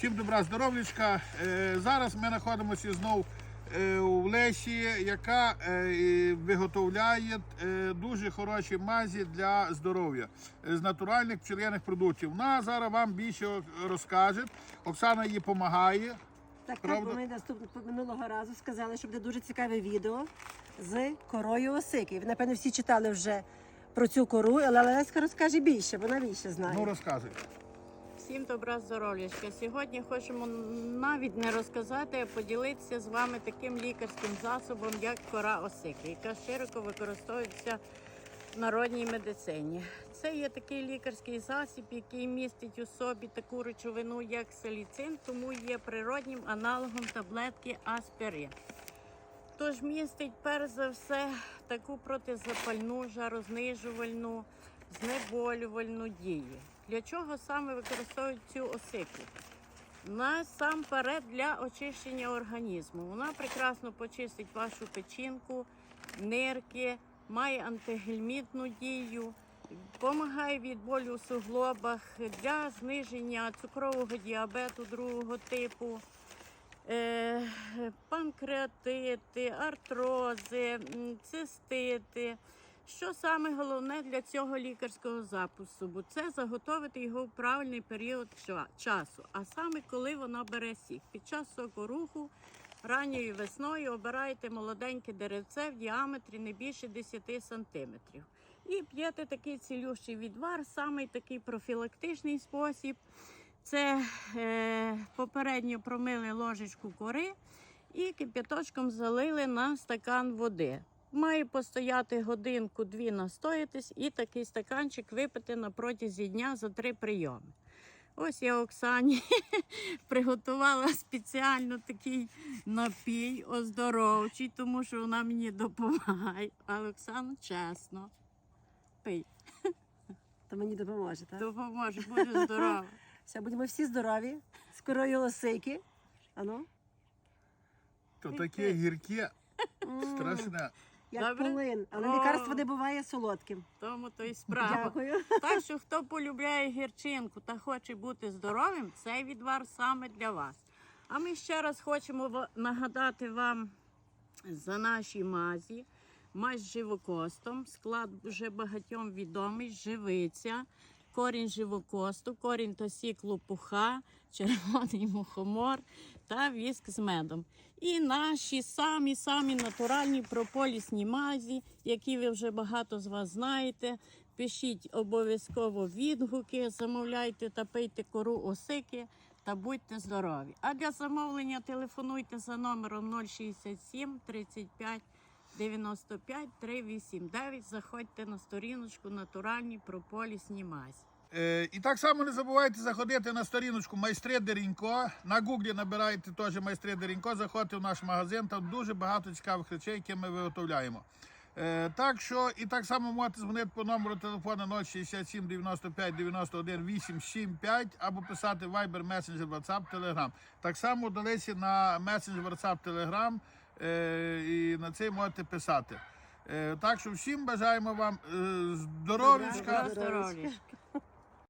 Всім добра здоров'ячка. Е, Зараз ми знаходимося знову е, у Лесі, яка е, виготовляє дуже хороші мазі для здоров'я з натуральних пчелиних продуктів. Вона зараз вам більше розкаже. Оксана їй допомагає. Так, Правда? так, бо ми наступного минулого разу сказали, що буде дуже цікаве відео з корою осики. Ви, напевно, всі читали вже про цю кору, але Леська розкаже більше, вона більше знає. Ну розказуй. Всім добра здоров'ячка. Сьогодні хочемо навіть не розказати, а поділитися з вами таким лікарським засобом, як кора осики, яка широко використовується в народній медицині. Це є такий лікарський засіб, який містить у собі таку речовину, як саліцин, тому є природнім аналогом таблетки аспірин. Тож містить перш за все таку протизапальну, жарознижувальну, знеболювальну дію. Для чого саме використовують цю осику? Насамперед для очищення організму. Вона прекрасно почистить вашу печінку, нирки, має антигельмітну дію, допомагає від болю у суглобах для зниження цукрового діабету другого типу е, панкреатити, артрози, цистити. Що саме головне для цього лікарського запуску? Це заготовити його в правильний період часу, а саме коли воно бере сік. Під час сокоруху ранньою весною обираєте молоденьке деревце в діаметрі не більше 10 сантиметрів. І п'єте такий цілющий відвар, самий такий профілактичний спосіб. Це е, попередньо промили ложечку кори і кип'яточком залили на стакан води. Має постояти годинку-дві настоятись і такий стаканчик випити на протязі дня за три прийоми. Ось я Оксані приготувала спеціально такий напій оздоровчий, тому що вона мені допомагає. Але Оксана, чесно, пий, То мені допоможе, так? допоможе, буде здорова. Все, будемо всі здорові, з корою осики. Ану. То таке гірке, страшне. Як Добре? полин. Але О. лікарство не буває солодким. Тому то й справа. Дякую. Так що хто полюбляє гірчинку та хоче бути здоровим, цей відвар саме для вас. А ми ще раз хочемо нагадати вам за наші мазі. Мазь з живокостом, склад вже багатьом відомий, живиця, корінь живокосту, корінь та сік лопуха, червоний мухомор та віск з медом. І наші самі-самі натуральні прополісні мазі, які ви вже багато з вас знаєте. Пишіть обов'язково відгуки, замовляйте та пийте кору осики та будьте здорові. А для замовлення телефонуйте за номером 067 35 95 389. Заходьте на сторіночку натуральні прополісні мазі. Е, і так само не забувайте заходити на сторіночку Майстри Дерінько. На гуглі набирайте теж майстри Дерінько, заходьте в наш магазин. Там дуже багато цікавих речей, які ми виготовляємо. Е, так що і так само можете дзвонити по номеру телефону 067 95 91 875 або писати Viber, Messenger, WhatsApp, Telegram. Так само долися на Messenger, WhatsApp, Telegram і на цей можете писати. Е, так що всім бажаємо вам е. Здоров'ячка.